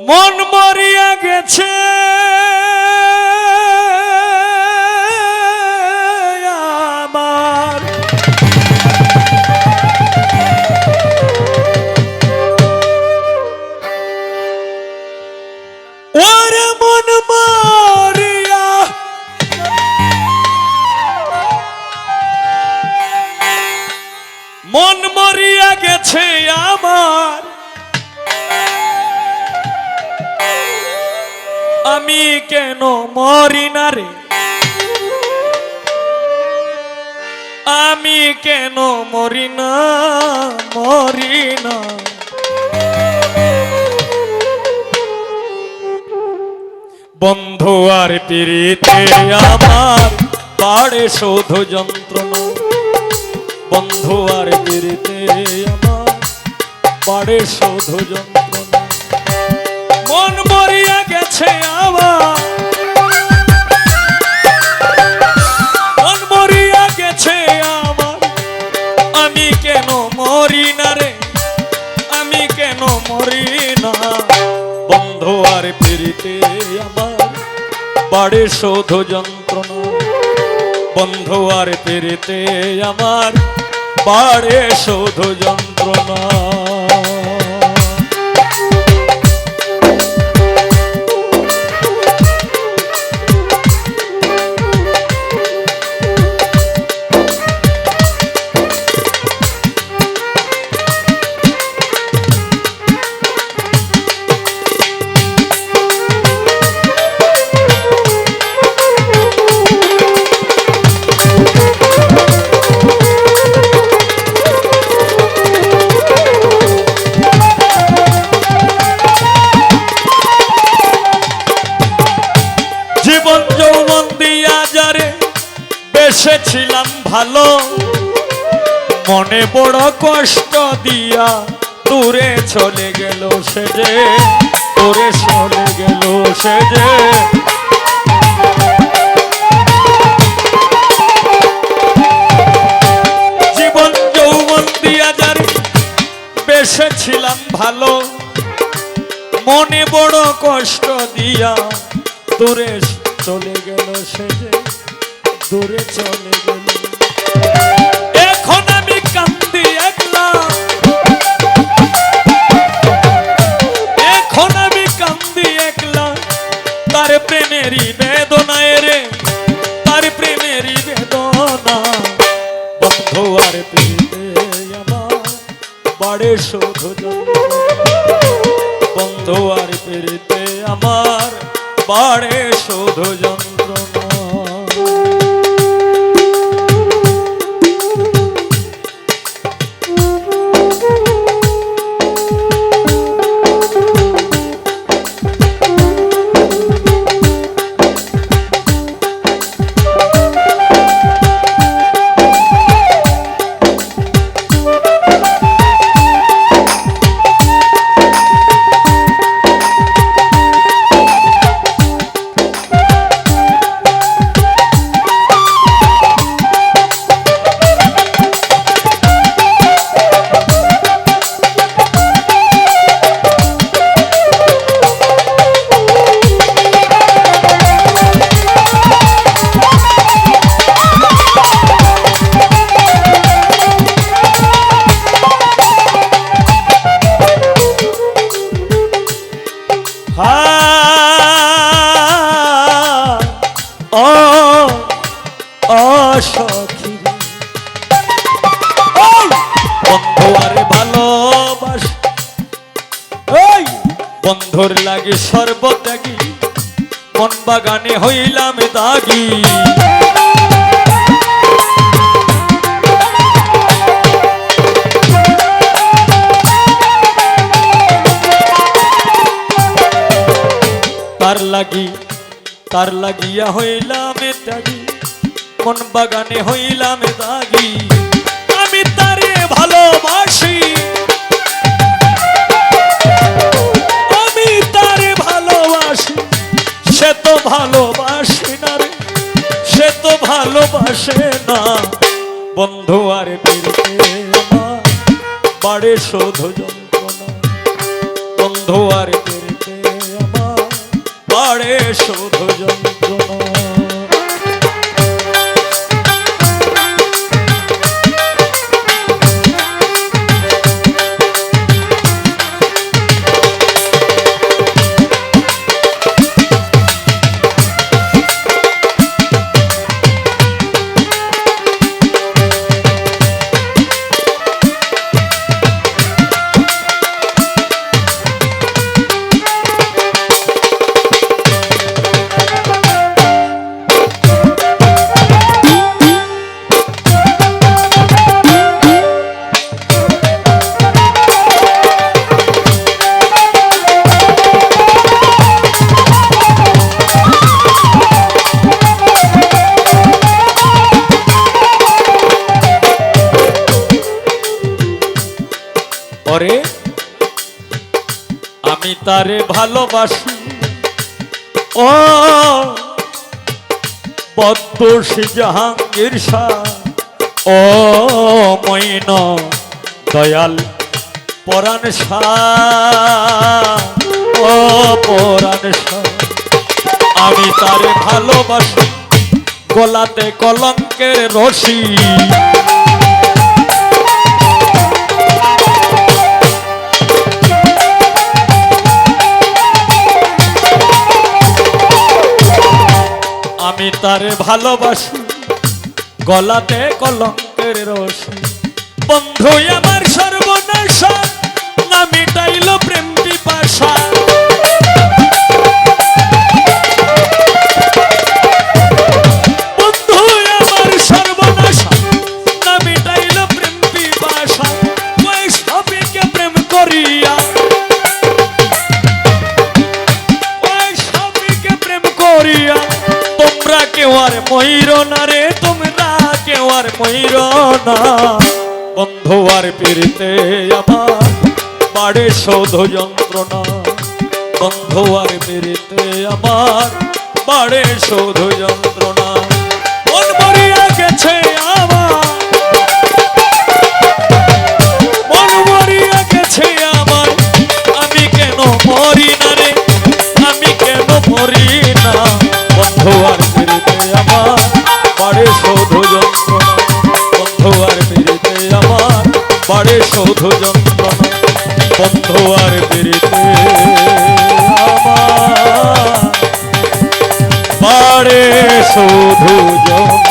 মন মরিয়া গেছে। আমি কেন মরি না রে? আমি কেন মরি না মরি না? বন্ধু আর পিড়িতে আমার পাড়ে শোধ যন্ত্রণা। বন্ধু আর পিড়িতে আমার পাড়ে শোধ যন্ত্রণা। মন মরিয়া গেছে আমার আর ফিরিতে আমার বাড়ে শোধ যন্ত্রণা। বন্ধু আর ফিরিতে আমার বাড়ে শোধ যন্ত্রণা। কষ্ট দিয়া দূরে চলে গেল সে যে, দূরে চলে গেল সে যে। জীবন যৌবন দিয়া যারে বেসেছিলাম ভালো, মনে বড় কষ্ট দিয়া দূরে চলে গেল সে যে, দূরে চলে গেল বন্ধু আর ফিরিতে আমার বাড়ে শুধু যন্ত্রণা বন্ধুর লাগে সর্বত্যাগী। মন বাগানে হইলাম দাগি। তার লাগি, তার লাগিয়া হইলাম ত্যাগী। মন বাগানে হইলাম দাগি। আসে না। বন্ধু আর বাড়ে শোধ যন্ত্রণা। বন্ধু আর বাড়ে শোধ যন্ত্রণা। পরে আমি তারে ভালোবাসি। ও পদ্মশ্রী জাহাঙ্গীর শাহ। ও মইন দয়াল পরাণ ও পরাণ আমি তারে ভালোবাসি। গলাতে কলঙ্কের রশি। আমি তার ভালোবাসি। গলাতে কলঙ্কের রস বন্ধু আমার ময়ূর না রে, তোমরা কেউ আর ময়ূর না। বন্ধু আর পিড়িতে আমার বাড়ে শোধ যন্ত্রণা। বন্ধু আর পিড়িতে আমার বাড়ে শোধ যন্ত্রণা। মন মরিয়া গেছে বাড়ে শোধ যন্ত্রণা বন্ধ আর বেরিতে পারে শোধ যন্ত্রণা